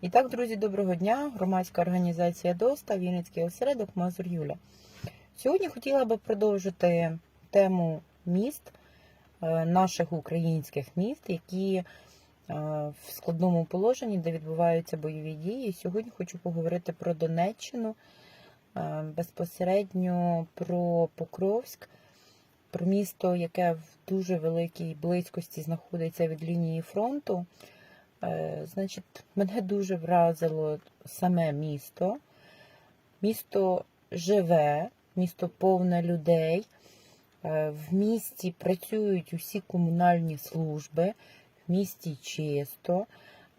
І так, друзі, доброго дня! Громадська організація ДОСТА, Вінницький осередок Мазур Юля. Сьогодні хотіла би продовжити тему міст, е, наших українських міст, які е, в складному положенні, де відбуваються бойові дії. Сьогодні хочу поговорити про Донеччину, е, безпосередньо про Покровськ, про місто, яке в дуже великій близькості знаходиться від лінії фронту. Е, Значить, мене дуже вразило саме місто. Місто живе, місто повне людей. Е, В місті працюють усі комунальні служби, в місті чисто.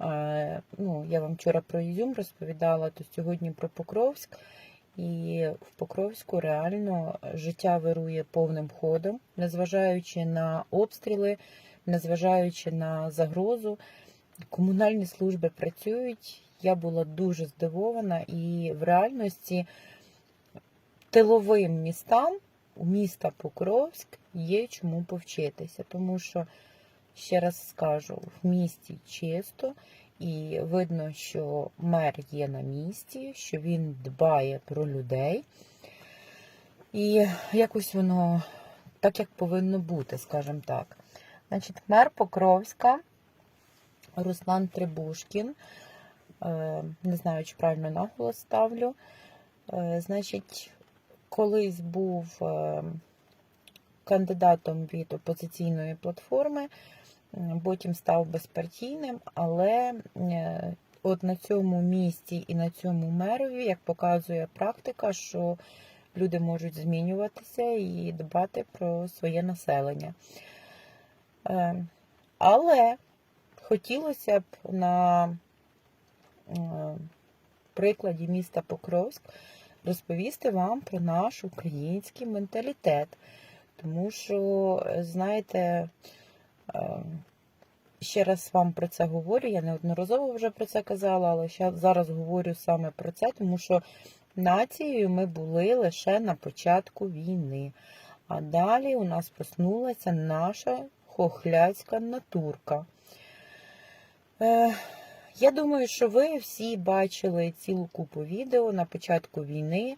Е, Ну, я вам вчора про Ізюм розповідала, то сьогодні про Покровськ. І в Покровську реально життя вирує повним ходом, незважаючи на обстріли, незважаючи на загрозу. Комунальні служби працюють. Я була дуже здивована, і в реальності тиловим містам у міста Покровськ є чому повчитися, тому що, ще раз скажу, в місті чисто, і видно, що мер є на місці, що він дбає про людей. І якось воно так, як повинно бути, скажімо так. Значить, мер Покровська. Руслан Требушкін. Е, Не знаю, чи правильно наголос ставлю. Е, Значить, колись був е, кандидатом від опозиційної платформи, потім став безпартійним, але от на цьому місці і на цьому мерові, як показує практика, що люди можуть змінюватися і дбати про своє населення. Але хотілося б на е, прикладі міста Покровськ розповісти вам про наш український менталітет. Тому що, знаєте, е, ще раз вам про це говорю, я неодноразово вже про це казала, але зараз говорю саме про це, тому що нацією ми були лише на початку війни. А далі у нас проснулася наша хохляцька натурка. Е, Я думаю, що ви всі бачили цілу купу відео на початку війни,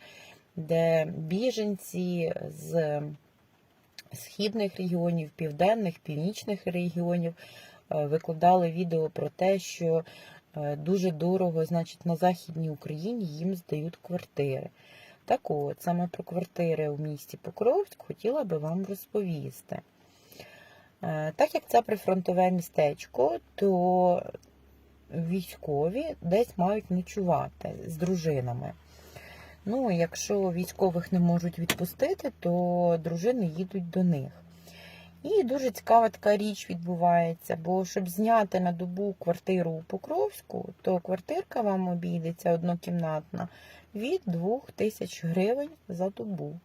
де біженці з східних регіонів, південних, північних регіонів е, викладали відео про те, що е, дуже дорого, значить, на Західній Україні їм здають квартири. Так от, саме про квартири у місті Покровськ хотіла би вам розповісти. Е, Так як це прифронтове містечко, то військові десь мають ночувати з дружинами. Ну, якщо військових не можуть відпустити, то дружини їдуть до них. І дуже цікава така річ відбувається, бо щоб зняти на добу квартиру у Покровську, то квартирка вам обійдеться однокімнатна від 2 тисяч гривень за добу.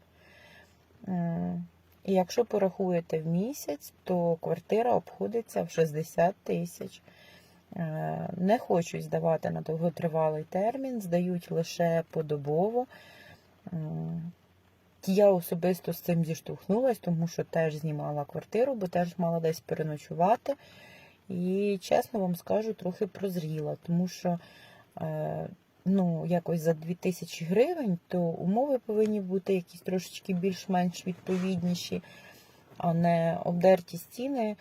І якщо порахуєте в місяць, то квартира обходиться в 60 тисяч. Е, Не хочуть здавати на довготривалий термін, здають лише подобово. Я особисто з цим зіштовхнулася, тому що теж знімала квартиру, бо теж мала десь переночувати. І чесно вам скажу, трохи прозріла, тому що е, ну, якось за 2000 гривень, то умови повинні бути якісь трошечки більш-менш відповідніші, а не обдерті стіни,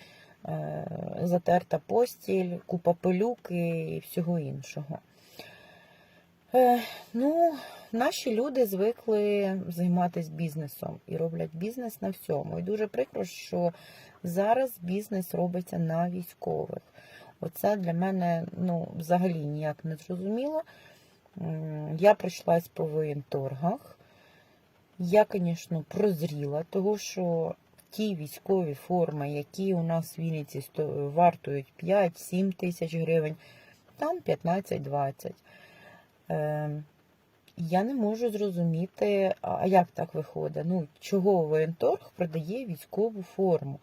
е, затерта постіль, купа пилюки і всього іншого. Е, Ну, наші люди звикли займатися бізнесом і роблять бізнес на всьому. І дуже прикро, що зараз бізнес робиться на військових. Оце для мене ну, взагалі ніяк не зрозуміло. Я пройшлась по воєнторгах. Я, звісно, прозріла, тому що ті військові форми, які у нас в Вінниці вартують 5-7 тисяч гривень, там 15-20. Е, Я не можу зрозуміти, а як так виходить? Ну, чого воєнторг продає військову форму?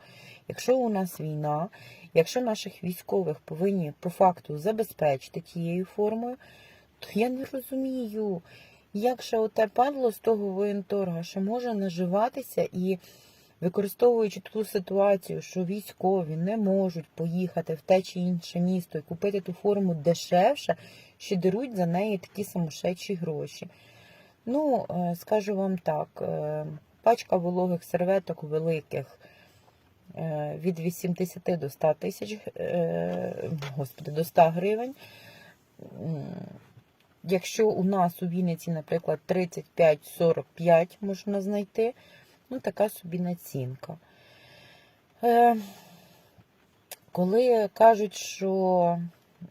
Якщо у нас війна, якщо наших військових повинні по факту забезпечити тією формою, я не розумію, як ще оте падло з того воєнторга, що може наживатися і використовуючи ту ситуацію, що військові не можуть поїхати в те чи інше місто і купити ту форму дешевше, ще деруть за неї такі самошедші гроші. Ну, е, скажу вам так, е, пачка вологих серветок великих е, від 80 до 100 тисяч, господи, до 100 гривень. Якщо у нас у Вінниці, наприклад, 35-45 можна знайти, ну така собі націнка. Е, коли кажуть, що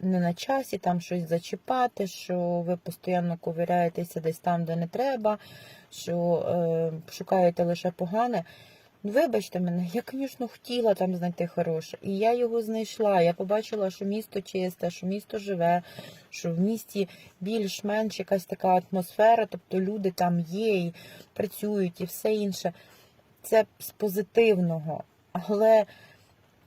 не на часі там щось зачіпати, що ви постійно ковиряєтеся десь там, де не треба, що е, шукаєте лише погане. Вибачте мене, я, звісно, хотіла там знайти хороше. І я його знайшла. Я побачила, що місто чисте, що місто живе, що в місті більш-менш якась така атмосфера, тобто люди там є і працюють, і все інше. Це з позитивного. Але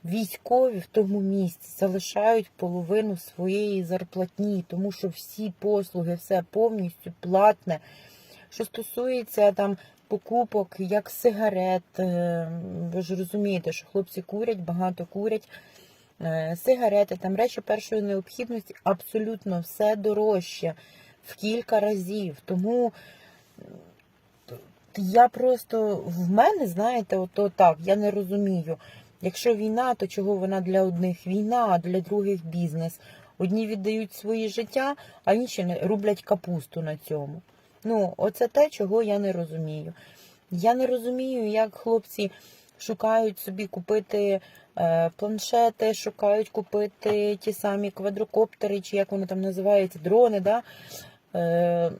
військові в тому місці залишають половину своєї зарплатні, тому що всі послуги, все повністю платне. Що стосується там покупок, як сигарет, е, ви ж розумієте, що хлопці курять, багато курять. Е, Сигарети, там речі першої необхідності, абсолютно все дорожче в кілька разів. Тому я просто в мене, знаєте, ото так, я не розумію. Якщо війна, то чого вона для одних війна, а для других бізнес. Одні віддають свої життя, а інші не рублять капусту на цьому. Ну, оце те, чого я не розумію. Я не розумію, як хлопці шукають собі купити е, планшети, шукають купити ті самі квадрокоптери, чи як вони там називаються, дрони, да? е,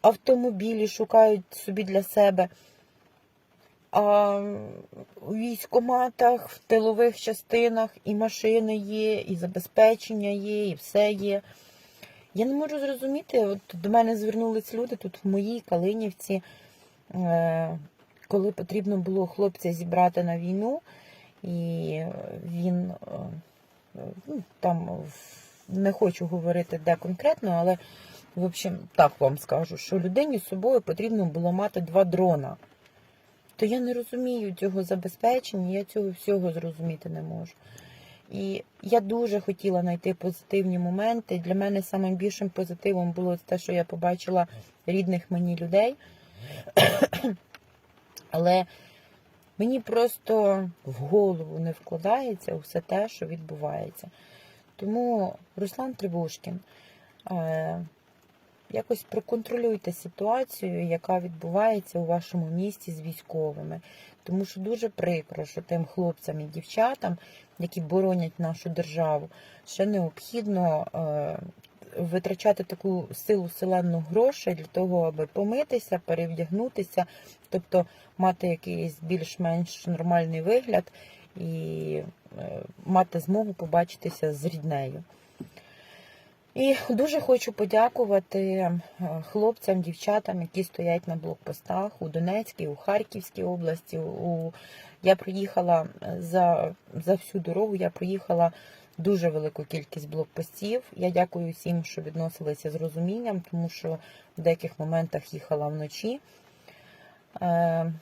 автомобілі шукають собі для себе. А у військоматах, в тилових частинах і машини є, і забезпечення є, і все є. Я не можу зрозуміти, от до мене звернулись люди тут в моїй Калинівці, е, коли потрібно було хлопця зібрати на війну, і він е, ну, там не хочу говорити де конкретно, але в общем, так вам скажу, що людині з собою потрібно було мати два дрона. То я не розумію цього забезпечення, я цього всього зрозуміти не можу. І я дуже хотіла знайти позитивні моменти. Для мене самим більшим позитивом було те, що я побачила рідних мені людей. Але мені просто в голову не вкладається все те, що відбувається. Тому, Руслан Трибушкін, е, якось проконтролюйте ситуацію, яка відбувається у вашому місті з військовими. Тому що дуже прикро, що тим хлопцям і дівчатам, які боронять нашу державу, ще необхідно е, витрачати таку силу селенну грошей для того, аби помитися, перевдягнутися, тобто мати якийсь більш-менш нормальний вигляд і е, мати змогу побачитися з ріднею. І дуже хочу подякувати е, хлопцям, дівчатам, які стоять на блокпостах у Донецькій, у Харківській області. У... Я проїхала е, за, за всю дорогу, я проїхала дуже велику кількість блокпостів. Я дякую всім, що відносилися з розумінням, тому що в деяких моментах їхала вночі. Е,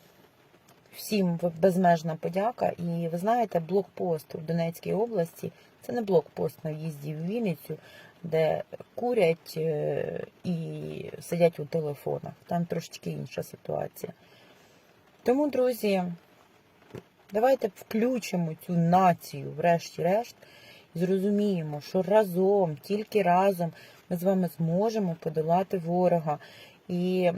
Всім безмежна подяка. І ви знаєте, блокпост у Донецькій області це не блокпост на в'їзді в Вінницю, де курять е, і сидять у телефонах. Там трошечки інша ситуація. Тому, друзі, давайте включимо цю націю, врешті-решт, і зрозуміємо, що разом, тільки разом ми з вами зможемо подолати ворога. І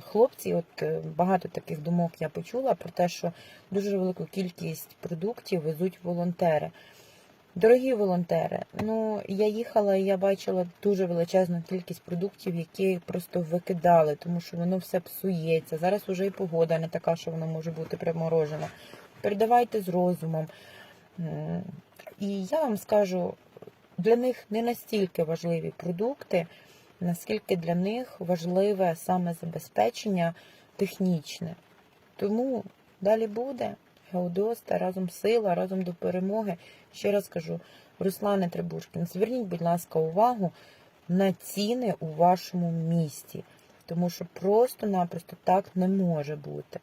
хлопці, от е, багато таких думок я почула про те, що дуже велику кількість продуктів везуть волонтери. Дорогі волонтери, ну я їхала і я бачила дуже величезну кількість продуктів, які просто викидали, тому що воно все псується. Зараз уже і погода не така, що воно може бути приморожена. Передавайте з розумом. І я вам скажу, для них не настільки важливі продукти, наскільки для них важливе саме забезпечення технічне. Тому далі буде Геодоста, разом сила, разом до перемоги. Ще раз кажу, Руслане Трибушкін, зверніть, будь ласка, увагу на ціни у вашому місті, тому що просто-напросто так не може бути.